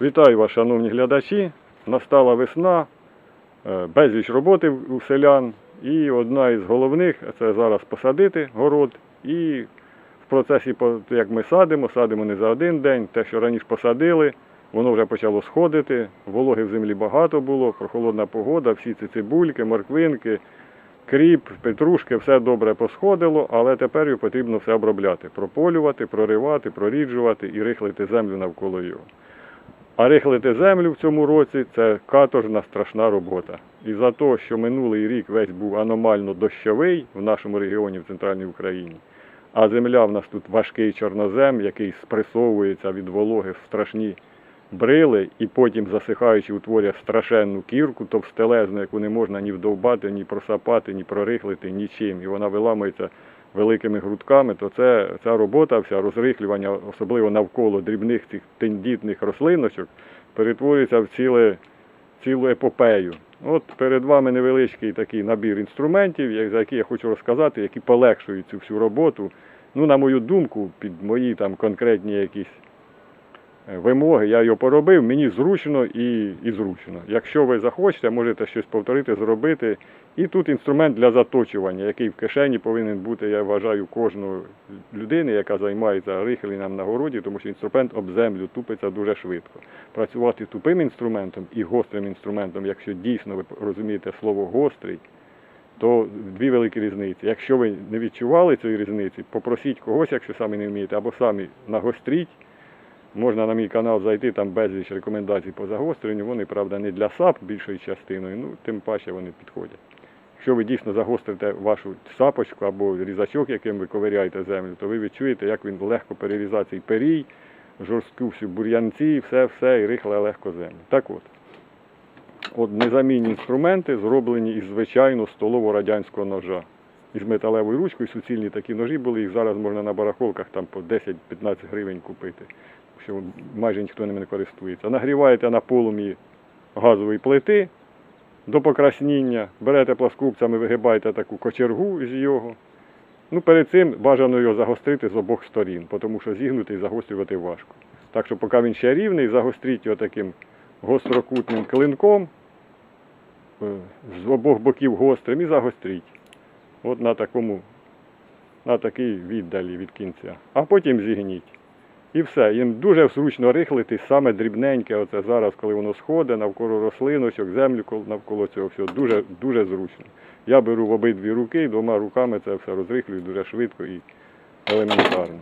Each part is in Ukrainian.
Вітаю вас, шановні глядачі. Настала весна, е, безліч роботи у селян. І одна із головних це зараз посадити город. І в процесі, як ми садимо, садимо не за один день. Те, що раніше посадили, воно вже почало сходити. Вологи в землі багато було, прохолодна погода, всі ці цибульки, морквинки, кріп, петрушки, все добре посходило, але тепер його потрібно все обробляти, прополювати, проривати, проріджувати і рихлити землю навколо його. А рихлити землю в цьому році це каторжна страшна робота. І за те, що минулий рік весь був аномально дощовий в нашому регіоні в центральній Україні, а земля в нас тут важкий чорнозем, який спресовується від вологи в страшні брили, і потім засихаючи утворює страшенну кірку, товстелезну, яку не можна ні вдовбати, ні просапати, ні прорихлити, нічим. І вона виламується великими грудками, то це ця робота, вся розрихлювання, особливо навколо дрібних цих тендітних рослиночок, перетворюється в ціле, цілу епопею. От перед вами невеличкий такий набір інструментів, за які я хочу розказати, які полегшують цю всю роботу. Ну, на мою думку, під мої там конкретні якісь е, вимоги, я його поробив, мені зручно і, і зручно. Якщо ви захочете, можете щось повторити, зробити. І тут інструмент для заточування, який в кишені повинен бути, я вважаю, кожної людини, яка займається рихленням на городі, тому що інструмент об землю тупиться дуже швидко. Працювати тупим інструментом і гострим інструментом, якщо дійсно ви розумієте слово гострий, то дві великі різниці. Якщо ви не відчували цієї різниці, попросіть когось, якщо самі не вмієте, або самі нагостріть. Можна на мій канал зайти, там безліч рекомендацій по загостренню. Вони, правда, не для САП більшою частиною, ну тим паче вони підходять. Якщо ви дійсно загострите вашу сапочку або різачок, яким ви ковиряєте землю, то ви відчуєте, як він легко перерізає цей перій, жорстку всю бур'янці, все, все, і рихле легко землю. Так от. От незамінні інструменти зроблені із звичайно столово-радянського ножа. Із металевою ручкою, суцільні такі ножі були, їх зараз можна на барахолках там по 10-15 гривень купити, що майже ніхто ними не користується. Нагріваєте на полум'ї газової плити до покрасніння, берете пласкупцями, вигибаєте таку кочергу з його. Ну, перед цим бажано його загострити з обох сторін, тому що зігнути і загострювати важко. Так що, поки він ще рівний, загостріть його таким гострокутним клинком, е, з обох боків гострим і загостріть. От на такому, на такій віддалі від кінця. А потім зігніть. І все. Їм дуже зручно рихлити саме дрібненьке, оце зараз, коли воно сходить, навколо рослиночок, землю навколо цього всього. Дуже, дуже зручно. Я беру в обидві руки, двома руками це все розрихлюю дуже швидко і елементарно.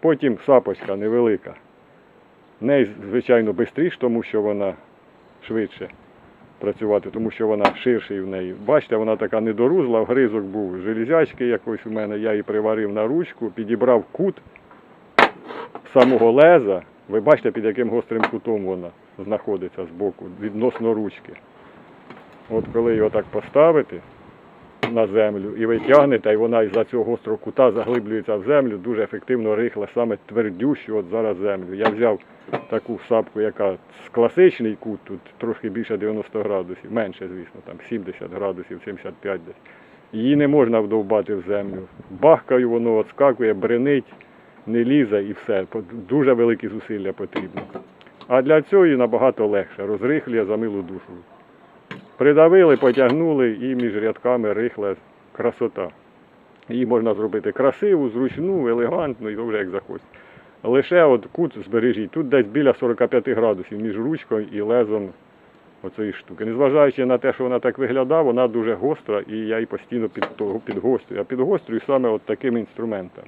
Потім сапочка невелика. Неї, звичайно, швидше, тому що вона швидше працювати, тому що вона ширший в неї. Бачите, вона така недорузла, гризок був железячки якось у мене, я її приварив на ручку, підібрав кут самого леза. Ви бачите, під яким гострим кутом вона знаходиться з боку, відносно ручки. От коли його так поставити на землю і ви тягнете, і вона із-за цього гострого кута заглиблюється в землю, дуже ефективно рихла саме твердющу от зараз землю. Я взяв таку сапку, яка з класичний кут, тут трошки більше 90 градусів, менше, звісно, там 70 градусів, 75 десь. Її не можна вдовбати в землю. Бахкаю, воно отскакує, бренить, не лізе і все. Дуже великі зусилля потрібно. А для цього її набагато легше. Розрихлює за милу душу. Придавили, потягнули і між рядками рихла красота. Її можна зробити красиву, зручну, елегантну і вже як захочете. Лише от кут збережіть. Тут десь біля 45 градусів між ручкою і лезом оцієї штуки. Незважаючи на те, що вона так виглядає, вона дуже гостра і я її постійно підгострюю. Я підгострюю саме от таким інструментом.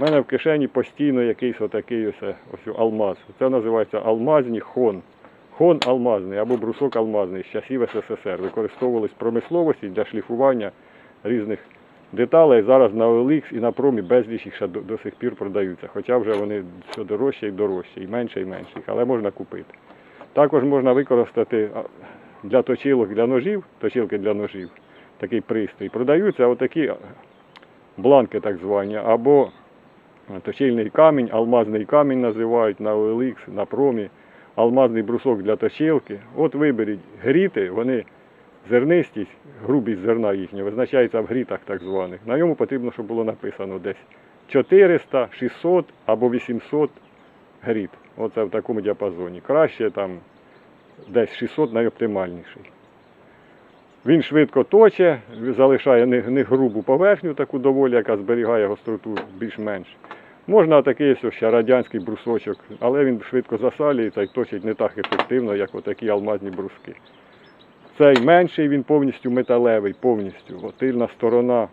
У мене в кишені постійно якийсь отакий ось, ось алмаз. Це називається алмазні хон. Хон алмазний або брусок алмазний з часів СССР. Використовувались в промисловості для шліфування різних деталей. Зараз на OLX і на промі безліч їх ще до, до сих пір продаються. Хоча вже вони все дорожче і дорожче, і менше і менше але можна купити. Також можна використати для точилок для ножів, точилки для ножів, такий пристрій. Продаються отакі бланки так звані, або точильний камінь, алмазний камінь називають на OLX, на промі, алмазний брусок для точилки. От виберіть гріти, вони зернистість, грубість зерна їхня визначається в грітах так званих. На ньому потрібно, щоб було написано десь 400, 600 або 800 гріт. Оце в такому діапазоні. Краще там десь 600 найоптимальніший. Він швидко точе, залишає не, грубу поверхню, таку доволі, яка зберігає гостроту більш-менш. Можна такий ось ще радянський брусочок, але він швидко засалюється і точить не так ефективно, як отакі алмазні бруски. Цей менший, він повністю металевий, повністю. Тильна сторона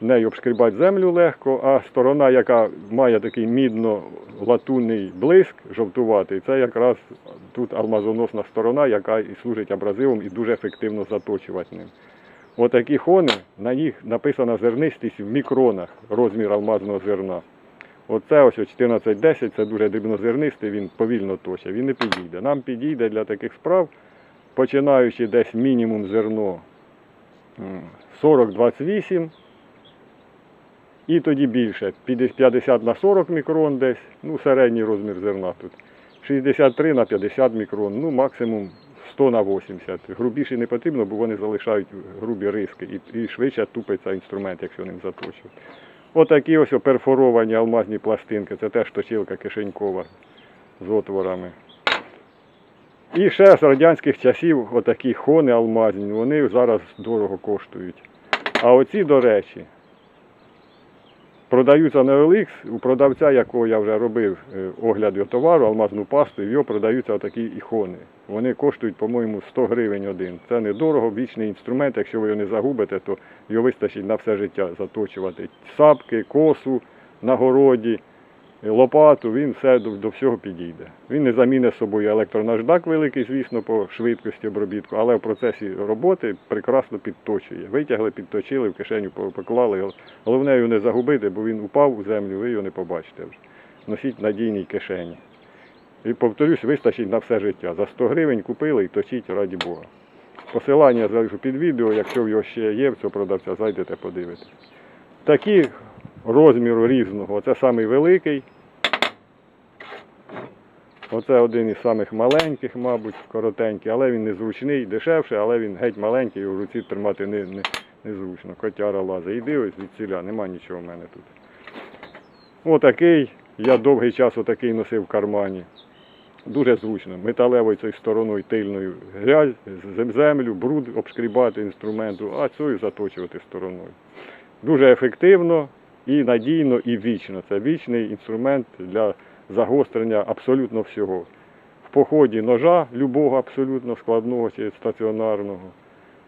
нею обшкрібати землю легко, а сторона, яка має такий мідно-латунний блиск жовтуватий, це якраз тут алмазоносна сторона, яка і служить абразивом і дуже ефективно заточувати ним. Отакі хони, на них написана зернистість в мікронах, розмір алмазного зерна. Оце ось 1410, це дуже дрібнозернистий, він повільно точить, він не підійде. Нам підійде для таких справ, починаючи десь мінімум зерно 40-28, і тоді більше, 50 на 40 мікрон десь, ну середній розмір зерна тут. 63 на 50 мікрон, ну максимум 100 на 80. Грубіші не потрібно, бо вони залишають грубі риски і, швидше тупиться інструмент, якщо ним заточувати. Отакі ось перфоровані алмазні пластинки, це теж точилка кишенькова з отворами. І ще з радянських часів отакі хони алмазні, вони зараз дорого коштують. А оці, до речі, продаються на OLX, у продавця, якого я вже робив е, огляд його товару, алмазну пасту, його продаються отакі іхони. Вони коштують, по-моєму, 100 гривень один. Це недорого, вічний інструмент. Якщо ви його не загубите, то його вистачить на все життя заточувати. Сапки, косу на городі, лопату, він все до, до всього підійде. Він не замінить собою електронаждак великий, звісно, по швидкості обробітку, але в процесі роботи прекрасно підточує. Витягли, підточили, в кишеню поклали. Головне його не загубити, бо він упав у землю, ви його не побачите вже. Носіть надійній кишені. І повторюсь, вистачить на все життя. За 100 гривень купили і точіть раді Бога. Посилання залишу під відео, якщо в його ще є, в цього продавця, зайдете, подивитесь. Такі розміру різного. Оце самий великий. Оце один із самих маленьких, мабуть, коротенький, але він незручний, дешевший, але він геть маленький, його в руці тримати не, не, незручно. Котяра лазить. Іди ось від ціля, нема нічого в мене тут. Отакий. Я довгий час отакий носив в кармані. Дуже зручно. Металевою цією стороною тильною грязь, землю, бруд обшкрібати інструменту, а цю заточувати стороною. Дуже ефективно і надійно, і вічно. Це вічний інструмент для загострення абсолютно всього. В поході ножа, любого абсолютно складного чи стаціонарного,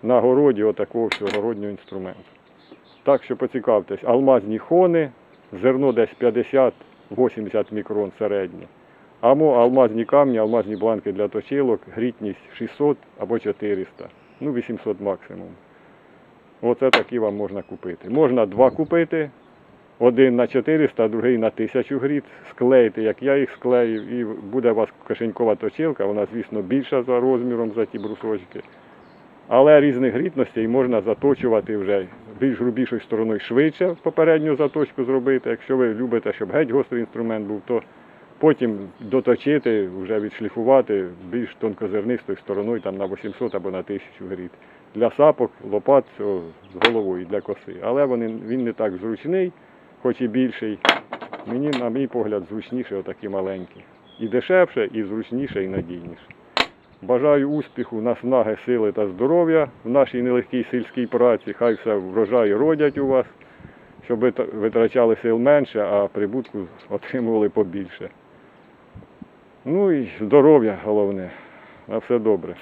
на городі отакого всього інструменту. Так що поцікавтесь, алмазні хони, зерно десь 50-80 мікрон середнє. Або алмазні камні, алмазні бланки для точилок, грітність 600 або 400, ну 800 максимум. Оце такі вам можна купити. Можна два купити, один на 400, а другий на 1000 гріт, склеїти, як я їх склеїв, і буде у вас кишенькова точилка, вона, звісно, більша за розміром за ті брусочки. Але різних грітностей можна заточувати вже більш грубішою стороною швидше попередню заточку зробити. Якщо ви любите, щоб геть гострий інструмент був, то потім доточити, вже відшліфувати більш тонкозернистою стороною там, на 800 або на 1000 гріт. Для сапок, лопат з головою для коси. Але вони, він не так зручний, хоч і більший. Мені, на мій погляд, зручніше отакі маленькі. І дешевше, і зручніше, і надійніше. Бажаю успіху, наснаги, сили та здоров'я в нашій нелегкій сільській праці. Хай все врожаї родять у вас, щоб ви витрачали сил менше, а прибутку отримували побільше. Ну і здоров'я головне. На все добре.